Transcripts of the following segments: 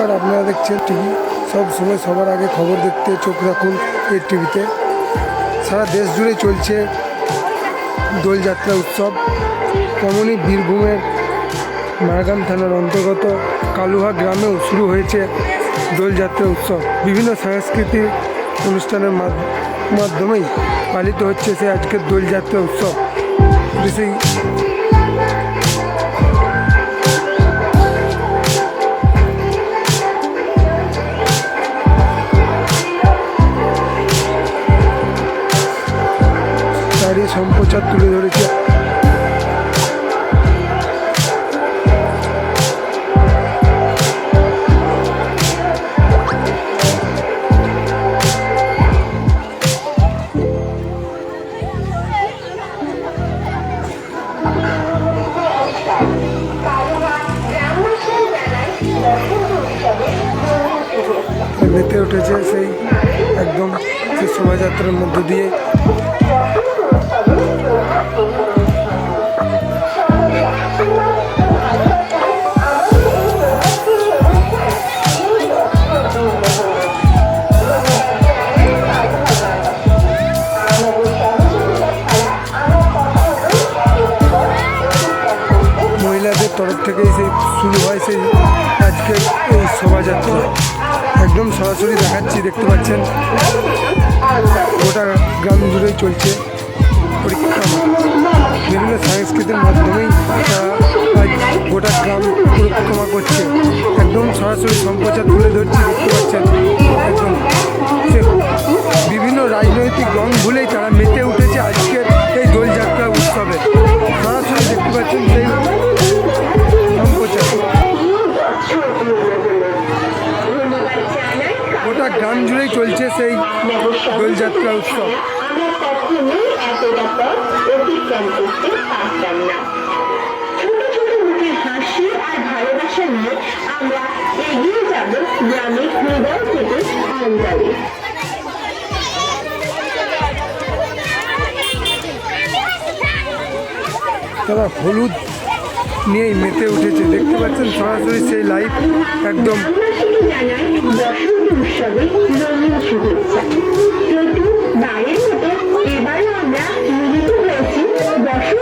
নমস্কার, আপনারা দেখছেন টিভি। সব সময় সবার আগে খবর দেখতে চোখ রাখুন এই টিভিতে। সারা দেশ জুড়ে চলছে দোলযাত্রা উৎসব। তেমনই বীরভূমের মারগাম থানার অন্তর্গত কালুহা গ্রামেও শুরু হয়েছে দোলযাত্রা উৎসব। বিভিন্ন সাংস্কৃতিক অনুষ্ঠানের মাধ- মাধ্যমেই পালিত হচ্ছে সে আজকের দোলযাত্রা উৎসব। সেই তারই সম্প্রচার তুলে ধরেছে। মেতে উঠেছে সেই একদম সেই শোভাযাত্রার মধ্য দিয়ে। মহিলাদের তরফ থেকেই সেই শুরু হয় সেই আজকে এই শোভাযাত্রা। একদম সরাসরি দেখাচ্ছি, দেখতে পাচ্ছেন? গোটা গ্রাম জুড়েই চলছে। পরিক্রমা বিভিন্ন সাংস্কৃতিক মাধ্যমেই গোটা গ্রাম পরিক্রমা করছে। একদম সরাসরি সম্প্রচার তুলে ধরছি। করতে পারতাম না ছোট ছোট মুখের হাসি আর ভালোবাসা নিয়ে আমরা এগিয়ে যাব গ্রামের হৃদয় থেকে তারা হলুদ নিয়েই মেতে উঠেছে দেখতে পাচ্ছেন সরাসরি সেই লাইভ একদম প্রতি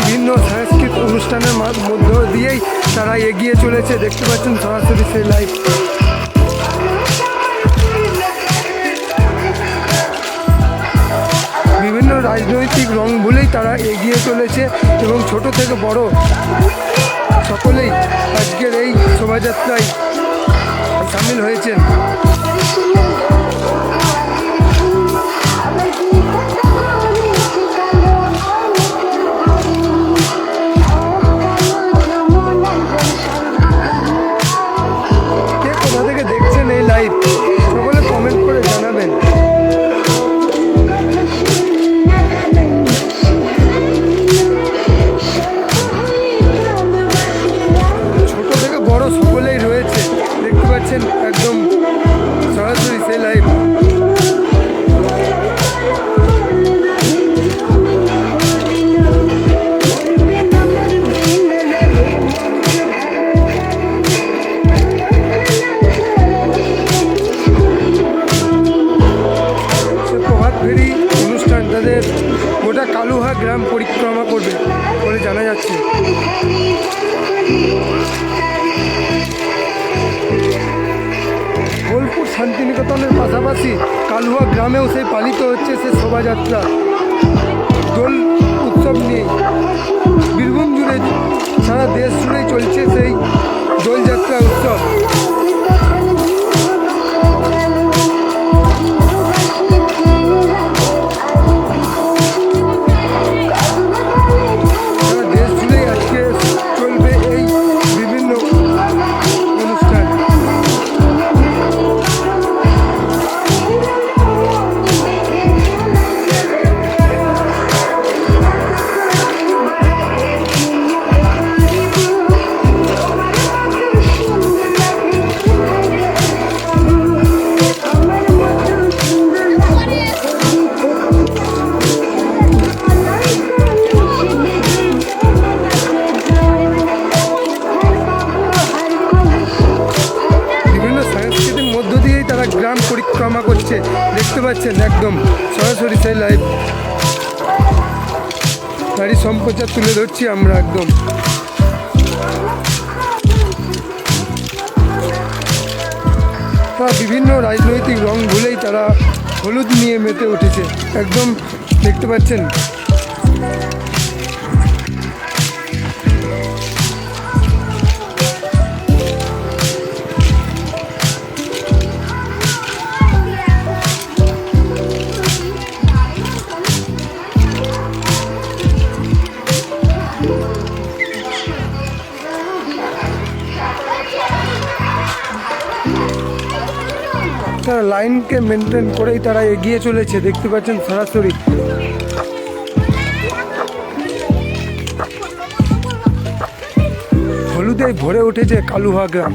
বিভিন্ন সাংস্কৃতিক অনুষ্ঠানের মধ্য দিয়েই তারা এগিয়ে চলেছে। দেখতে পাচ্ছেন সরাসরি সেই লাইভ বিভিন্ন রাজনৈতিক রং ভুলেই তারা এগিয়ে চলেছে এবং ছোট থেকে বড় সকলেই আজকের এই শোভাযাত্রায় সামিল হয়েছেন। বোলপুর শান্তিনিকেতনের পাশাপাশি কালুয়া গ্রামেও সেই পালিত হচ্ছে সে শোভাযাত্রা। দোল উৎসব নিয়ে। পাচ্ছেন একদম সরাসরি সেই লাইভ তারই সম্প্রচার তুলে ধরছি আমরা একদম। তারা বিভিন্ন রাজনৈতিক রং ভুলেই তারা হলুদ নিয়ে মেতে উঠেছে। একদম দেখতে পাচ্ছেন? তারা লাইনকে মেনটেন করেই তারা এগিয়ে চলেছে। দেখতে পাচ্ছেন সরাসরি। হলুদে ভরে উঠেছে কালুহা গ্রাম।